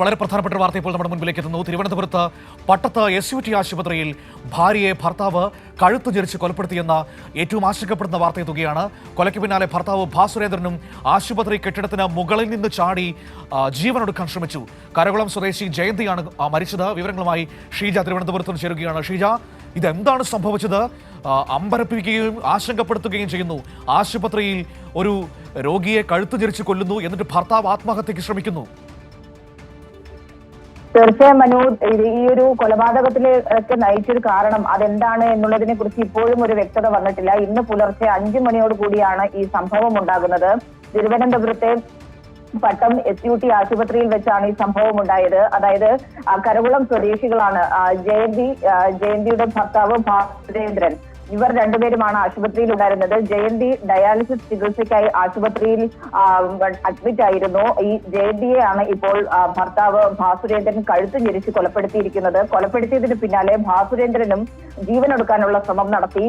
വളരെ പ്രധാനപ്പെട്ട വാർത്ത ഇപ്പോൾ നമ്മുടെ മുൻപിലേക്ക് എത്തുന്നു. തിരുവനന്തപുരത്ത് പട്ടത്ത് എസ് യു ടി ആശുപത്രിയിൽ ഭാര്യയെ ഭർത്താവ് കഴുത്തു ജരിച്ച് കൊലപ്പെടുത്തിയെന്ന ഏറ്റവും ആശങ്കപ്പെടുന്ന വാർത്തയെത്തുകയാണ് കൊലയ്ക്ക് പിന്നാലെ ഭർത്താവ് ഭാസുരേന്ദ്രനും ആശുപത്രി കെട്ടിടത്തിന് മുകളിൽ നിന്ന് ചാടി ജീവനൊടുക്കാൻ ശ്രമിച്ചു. കരകുളം സ്വദേശി ജയന്തിയാണ് മരിച്ചത്. വിവരങ്ങളുമായി ഷീജ തിരുവനന്തപുരത്ത് നിന്ന് ചേരുകയാണ്. ഷീജ ഇതെന്താണ് സംഭവിച്ചത്? അമ്പരപ്പിക്കുകയും ആശങ്കപ്പെടുത്തുകയും ചെയ്യുന്നു. ആശുപത്രിയിൽ ഒരു രോഗിയെ കഴുത്തു ജരിച്ച് കൊല്ലുന്നു എന്നിട്ട് ഭർത്താവ് ആത്മഹത്യക്ക് ശ്രമിക്കുന്നു. തീർച്ചയായും മനു ഈ ഒരു കൊലപാതകത്തിലേക്ക് നയിച്ചൊരു കാരണം അതെന്താണ് എന്നുള്ളതിനെ കുറിച്ച് ഇപ്പോഴും ഒരു വ്യക്തത വന്നിട്ടില്ല. ഇന്ന് പുലർച്ചെ അഞ്ചു മണിയോട് കൂടിയാണ് ഈ സംഭവം ഉണ്ടാകുന്നത്. തിരുവനന്തപുരത്തെ പട്ടം എസ് യു ടി ആശുപത്രിയിൽ വെച്ചാണ് ഈ സംഭവം ഉണ്ടായത്. അതായത് കരകുളം സ്വദേശികളാണ് ജയന്തി ജയന്തിയുടെ ഭർത്താവ് ഭാസുരേന്ദ്രൻ ഇവർ രണ്ടുപേരുമാണ് ആശുപത്രിയിൽ ഉണ്ടായിരുന്നത് ജയന്തി ഡയാലിസിസ് ചികിത്സയ്ക്കായി ആശുപത്രിയിൽ അഡ്മിറ്റ് ആയിരുന്നു. ഈ ജയന്തിയെ ആണ് ഇപ്പോൾ ഭർത്താവ് ഭാസുരേന്ദ്രൻ കഴുത്ത് ഞെരിച്ച് കൊലപ്പെടുത്തിയിരിക്കുന്നത്. കൊലപ്പെടുത്തിയതിന് പിന്നാലെ ഭാസുരേന്ദ്രനും ജീവനൊടുക്കാനുള്ള ശ്രമം നടത്തി.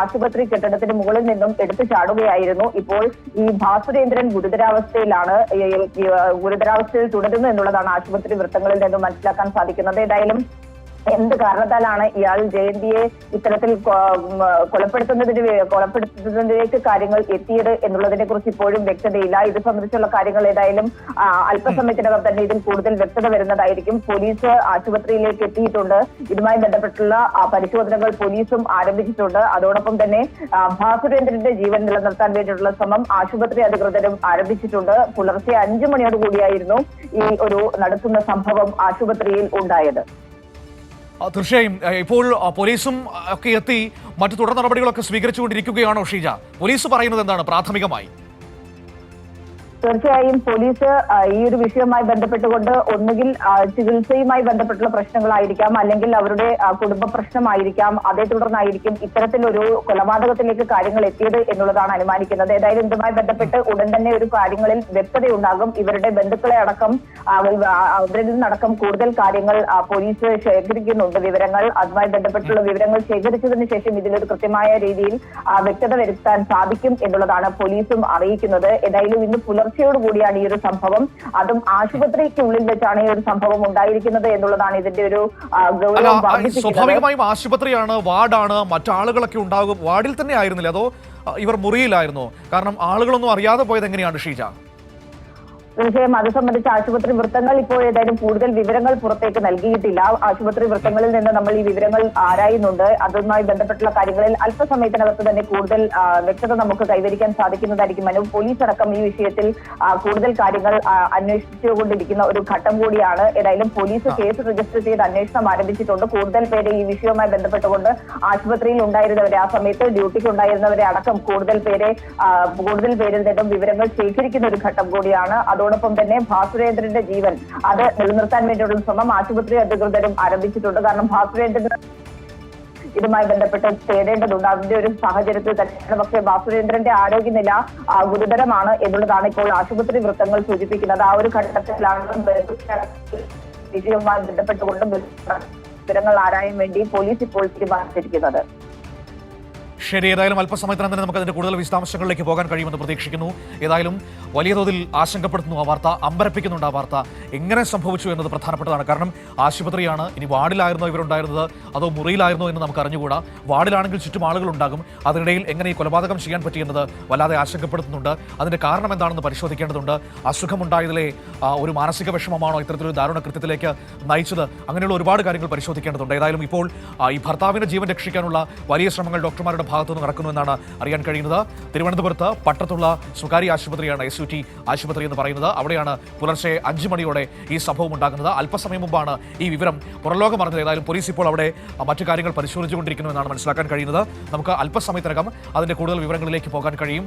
ആശുപത്രി കെട്ടിടത്തിന് മുകളിൽ നിന്നും എടുത്തു ചാടുകയായിരുന്നു. ഇപ്പോൾ ഈ ഭാസുരേന്ദ്രൻ ഗുരുതരാവസ്ഥയിലാണ് ഗുരുതരാവസ്ഥയിൽ തുടരുന്നു എന്നുള്ളതാണ് ആശുപത്രി വൃത്തങ്ങളിൽ നിന്നും മനസ്സിലാക്കാൻ സാധിക്കുന്നത്. ഏതായാലും എന്ത് കാരണത്താലാണ് ഇയാൾ ജയന്തിയെ ഇത്തരത്തിൽ കൊലപ്പെടുത്തുന്നതിന് കൊലപ്പെടുത്തുന്നതിലേക്ക് കാര്യങ്ങൾ എത്തിയത് എന്നുള്ളതിനെ കുറിച്ച് ഇപ്പോഴും വ്യക്തതയില്ല. ഇത് സംബന്ധിച്ചുള്ള കാര്യങ്ങൾ ഏതായാലും അല്പസമയത്തിനകം തന്നെ ഇതിൽ കൂടുതൽ വ്യക്തത വരുന്നതായിരിക്കും. പോലീസ് ആശുപത്രിയിലേക്ക് എത്തിയിട്ടുണ്ട്. ഇതുമായി ബന്ധപ്പെട്ടുള്ള പരിശോധനകൾ പോലീസും ആരംഭിച്ചിട്ടുണ്ട്. അതോടൊപ്പം തന്നെ ഭാസുരേന്ദ്രന്റെ ജീവൻ നിലനിർത്താൻ വേണ്ടിയിട്ടുള്ള ശ്രമം ആശുപത്രി അധികൃതരും ആരംഭിച്ചിട്ടുണ്ട്. പുലർച്ചെ അഞ്ചു മണിയോട് കൂടിയായിരുന്നു ഈ ഒരു നടത്തുന്ന സംഭവം ആശുപത്രിയിൽ ഉണ്ടായത്. തീർച്ചയായും ഇപ്പോൾ പോലീസും ഒക്കെ എത്തി മറ്റു തുടർ നടപടികളൊക്കെ സ്വീകരിച്ചുകൊണ്ടിരിക്കുകയാണോ ഷീജ. പോലീസ് പറയുന്നത് എന്താണ് പ്രാഥമികമായി? തീർച്ചയായും പോലീസ് ഈ ഒരു വിഷയവുമായി ബന്ധപ്പെട്ടുകൊണ്ട് ഒന്നുകിൽ ചികിത്സയുമായി ബന്ധപ്പെട്ടുള്ള പ്രശ്നങ്ങളായിരിക്കാം അല്ലെങ്കിൽ അവരുടെ കുടുംബ പ്രശ്നമായിരിക്കാം അതേ തുടർന്നായിരിക്കും ഇത്തരത്തിലൊരു കൊലപാതകത്തിലേക്ക് കാര്യങ്ങൾ എത്തിയത് എന്നുള്ളതാണ് അനുമാനിക്കുന്നത്. ഏതായാലും ഇതുമായി ബന്ധപ്പെട്ട് ഉടൻ തന്നെ ഒരു കാര്യങ്ങളിൽ വ്യക്തതയുണ്ടാകും. ഇവരുടെ ബന്ധുക്കളെ അടക്കം അവരിൽ നിന്നടക്കം കൂടുതൽ കാര്യങ്ങൾ പോലീസ് ശേഖരിക്കുന്നുണ്ട് വിവരങ്ങൾ. അതുമായി ബന്ധപ്പെട്ടുള്ള വിവരങ്ങൾ ശേഖരിച്ചതിന് ശേഷം ഇതിലൊരു കൃത്യമായ രീതിയിൽ വ്യക്തത വരുത്താൻ സാധിക്കും എന്നുള്ളതാണ് പോലീസും അറിയിക്കുന്നത്. ഏതായാലും ഇന്ന് പുലർച്ചയോട് കൂടിയാണ് ഈ ഒരു സംഭവം. അതും ആശുപത്രിക്കുള്ളിൽ വെച്ചാണ് ഈ ഒരു സംഭവം ഉണ്ടായിരിക്കുന്നത് എന്നുള്ളതാണ് ഇതിന്റെ ഒരു ഗൗരവം സ്വാഭാവികമായും ആശുപത്രിയാണ് വാർഡാണ് മറ്റാളുകളൊക്കെ ഉണ്ടാകും. വാർഡിൽ തന്നെ ആയിരുന്നില്ല. അതോ ഇവർ മുറിയിലായിരുന്നോ? കാരണം ആളുകളൊന്നും അറിയാതെ പോയത് എങ്ങനെയാണ് ഷീജ? തീർച്ചയായും അത് സംബന്ധിച്ച് ആശുപത്രി വൃത്തങ്ങൾ ഇപ്പോൾ ഏതായാലും കൂടുതൽ വിവരങ്ങൾ പുറത്തേക്ക് നൽകിയിട്ടില്ല. ആശുപത്രി വൃത്തങ്ങളിൽ നിന്ന് നമ്മൾ ഈ വിവരങ്ങൾ ആരായുന്നുണ്ട്? അതുമായി ബന്ധപ്പെട്ടുള്ള കാര്യങ്ങളിൽ അല്പസമയത്തിനകത്ത് തന്നെ കൂടുതൽ വ്യക്തത നമുക്ക് കൈവരിക്കാൻ സാധിക്കുന്നതായിരിക്കും മനു. പോലീസ് അടക്കം ഈ വിഷയത്തിൽ കൂടുതൽ കാര്യങ്ങൾ അന്വേഷിച്ചുകൊണ്ടിരിക്കുന്ന ഒരു ഘട്ടം കൂടിയാണ്. ഏതായാലും പോലീസ് കേസ് രജിസ്റ്റർ ചെയ്ത് അന്വേഷണം ആരംഭിച്ചിട്ടുണ്ട്. കൂടുതൽ പേരെ ഈ വിഷയവുമായി ബന്ധപ്പെട്ടുകൊണ്ട് ആശുപത്രിയിൽ ഉണ്ടായിരുന്നവരെ ആ സമയത്ത് ഡ്യൂട്ടിക്ക് ഉണ്ടായിരുന്നവരെ അടക്കം കൂടുതൽ പേരെ കൂടുതൽ പേരിൽ നിന്നും വിവരങ്ങൾ ശേഖരിക്കുന്ന ഒരു ഘട്ടം കൂടിയാണ്. അതോടൊപ്പം തന്നെ ഭാസുരേന്ദ്രന്റെ ജീവൻ അത് നിലനിർത്താൻ വേണ്ടിയുള്ള ശ്രമം ആശുപത്രി അധികൃതരും ആരംഭിച്ചിട്ടുണ്ട്. കാരണം ഭാസുരേന്ദ്രൻ ഇതുമായി ബന്ധപ്പെട്ട് തേടേണ്ടതുണ്ട് അതിന്റെ ഒരു സാഹചര്യത്തിൽ തന്നെയാണ് പക്ഷേ വാസുരേന്ദ്രന്റെ ആരോഗ്യനില ഗുരുതരമാണ് എന്നുള്ളതാണ് ഇപ്പോൾ ആശുപത്രി വൃത്തങ്ങൾ സൂചിപ്പിക്കുന്നത്. ആ ഒരു ഘട്ടത്തിലാണ് വിജയവുമായി ബന്ധപ്പെട്ടുകൊണ്ട് വിവരങ്ങൾ ആരായാൻ വേണ്ടി പോലീസ് ഇപ്പോൾ തീരുമാനിച്ചിരിക്കുന്നത്. ശരി ഏതായാലും അല്പസമയത്തിനകം തന്നെ നമുക്ക് അതിന്റെ കൂടുതൽ വിശദാംശങ്ങളിലേക്ക് പോകാൻ കഴിയുമെന്ന് പ്രതീക്ഷിക്കുന്നു. ഏതായാലും വലിയ തോതിൽ ആശങ്കപ്പെടുത്തുന്നു ആ വാർത്ത അമ്പരപ്പിക്കുന്നുണ്ട് ആ വാർത്ത. എങ്ങനെ സംഭവിച്ചു എന്നത് പ്രധാനപ്പെട്ടതാണ്. കാരണം ആശുപത്രിയാണ് ഇനി വാർഡിലായിരുന്നോ ഇവരുണ്ടായിരുന്നത്? അതോ മുറിയിലായിരുന്നോ എന്ന് നമുക്ക് അറിഞ്ഞുകൂടാ വാർഡിലാണെങ്കിൽ ചുറ്റും ആളുകളുണ്ടാകും. അതിനിടയിൽ എങ്ങനെ ഈ കൊലപാതകം ചെയ്യാൻ പറ്റിയെന്നത് വല്ലാതെ ആശങ്കപ്പെടുത്തുന്നുണ്ട്. അതിന്റെ കാരണം എന്താണെന്ന് പരിശോധിക്കേണ്ടതുണ്ട്. അസുഖമുണ്ടായതിലെ ഒരു മാനസിക വിഷമമാണോ ഇത്തരത്തിലൊരു ദാരുണ കൃത്യത്തിലേക്ക് നയിച്ചത്? അങ്ങനെയുള്ള ഒരുപാട് കാര്യങ്ങൾ പരിശോധിക്കേണ്ടതുണ്ട്. ഏതായാലും ഇപ്പോൾ ഈ ഭർത്താവിന്റെ ജീവൻ രക്ഷിക്കാനുള്ള വലിയ ശ്രമങ്ങൾ ഡോക്ടർമാരുടെ ഭാഗത്തുനിന്ന് നടക്കുന്നുവെന്നാണ് അറിയാൻ കഴിയുന്നത്. തിരുവനന്തപുരത്ത് പട്ടത്തുള്ള സ്വകാര്യ ആശുപത്രിയാണ് എസ് യു ടി ആശുപത്രി എന്ന് പറയുന്നത്. അവിടെയാണ് പുലർച്ചെ അഞ്ച് മണിയോടെ ഈ സംഭവം ഉണ്ടാകുന്നത്. അല്പസമയം മുമ്പാണ് ഈ വിവരം പുറലോകം അറിഞ്ഞത്. ഏതായാലും പോലീസ് ഇപ്പോൾ അവിടെ മറ്റു കാര്യങ്ങൾ പരിശോധിച്ചുകൊണ്ടിരിക്കുന്നു എന്നാണ് മനസ്സിലാക്കാൻ കഴിയുന്നത്. നമുക്ക് അല്പസമയത്തിനകം അതിന്റെ കൂടുതൽ വിവരങ്ങളിലേക്ക് പോകാൻ കഴിയും.